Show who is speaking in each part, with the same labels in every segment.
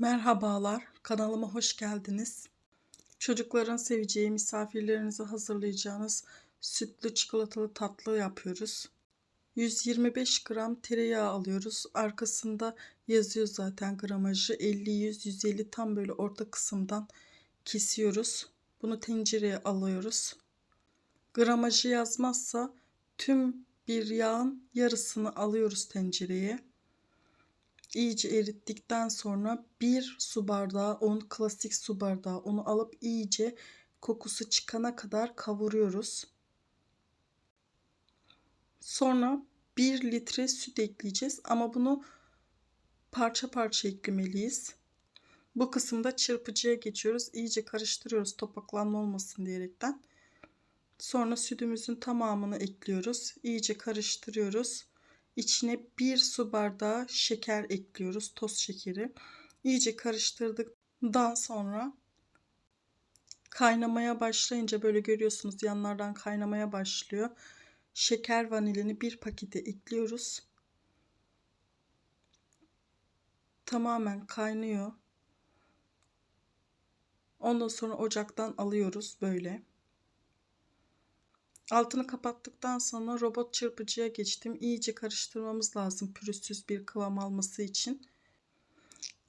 Speaker 1: Merhabalar, kanalıma hoş geldiniz. Çocukların seveceği misafirlerinize hazırlayacağınız sütlü çikolatalı tatlı yapıyoruz. 125 gram tereyağı alıyoruz. Arkasında yazıyor zaten gramajı 50 100 150 tam böyle orta kısımdan kesiyoruz. Bunu tencereye alıyoruz. Gramajı yazmazsa tüm bir yağın yarısını alıyoruz tencereye. İyice erittikten sonra bir su bardağı un, klasik su bardağı unu alıp iyice kokusu çıkana kadar kavuruyoruz. Sonra 1 litre süt ekleyeceğiz ama bunu parça parça eklemeliyiz. Bu kısımda çırpıcıya geçiyoruz. İyice karıştırıyoruz topaklanma olmasın diyerekten. Sonra sütümüzün tamamını ekliyoruz. İyice karıştırıyoruz. İçine bir su bardağı şeker ekliyoruz. Toz şekeri. İyice karıştırdıktan sonra kaynamaya başlayınca böyle görüyorsunuz yanlardan kaynamaya başlıyor. Şeker vanilini bir pakete ekliyoruz. Tamamen kaynıyor. Ondan sonra ocaktan alıyoruz böyle. Altını kapattıktan sonra robot çırpıcıya geçtim. İyice karıştırmamız lazım pürüzsüz bir kıvam alması için.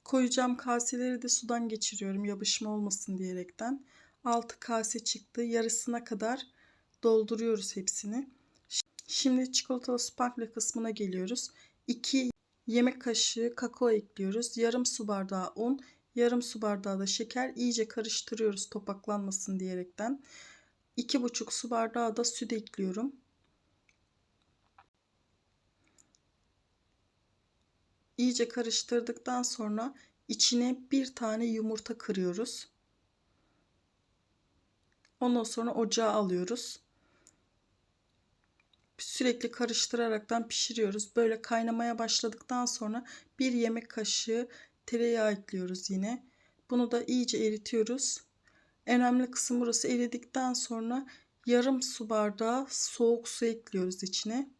Speaker 1: Koyacağım kaseleri de sudan geçiriyorum yapışma olmasın diyerekten. 6 kase çıktı. Yarısına kadar dolduruyoruz hepsini. Şimdi çikolatalı sparkle kısmına geliyoruz. 2 yemek kaşığı kakao ekliyoruz. Yarım su bardağı un, yarım su bardağı da şeker. İyice karıştırıyoruz topaklanmasın diyerekten. 2,5 su bardağı da süt ekliyorum. İyice karıştırdıktan sonra içine bir tane yumurta kırıyoruz. Ondan sonra ocağa alıyoruz. Sürekli karıştıraraktan pişiriyoruz. Böyle kaynamaya başladıktan sonra bir yemek kaşığı tereyağı ekliyoruz yine. Bunu da iyice eritiyoruz. Önemli kısım burası eridikten sonra yarım su bardağı soğuk su ekliyoruz içine.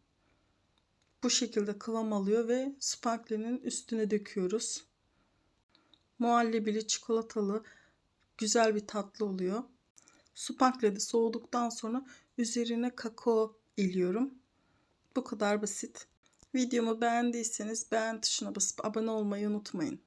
Speaker 1: Bu şekilde kıvam alıyor ve sparklenin üstüne döküyoruz. Muhallebili çikolatalı güzel bir tatlı oluyor. Sparkle de soğuduktan sonra üzerine kakao eliyorum. Bu kadar basit. Videomu beğendiyseniz beğen tuşuna basıp abone olmayı unutmayın.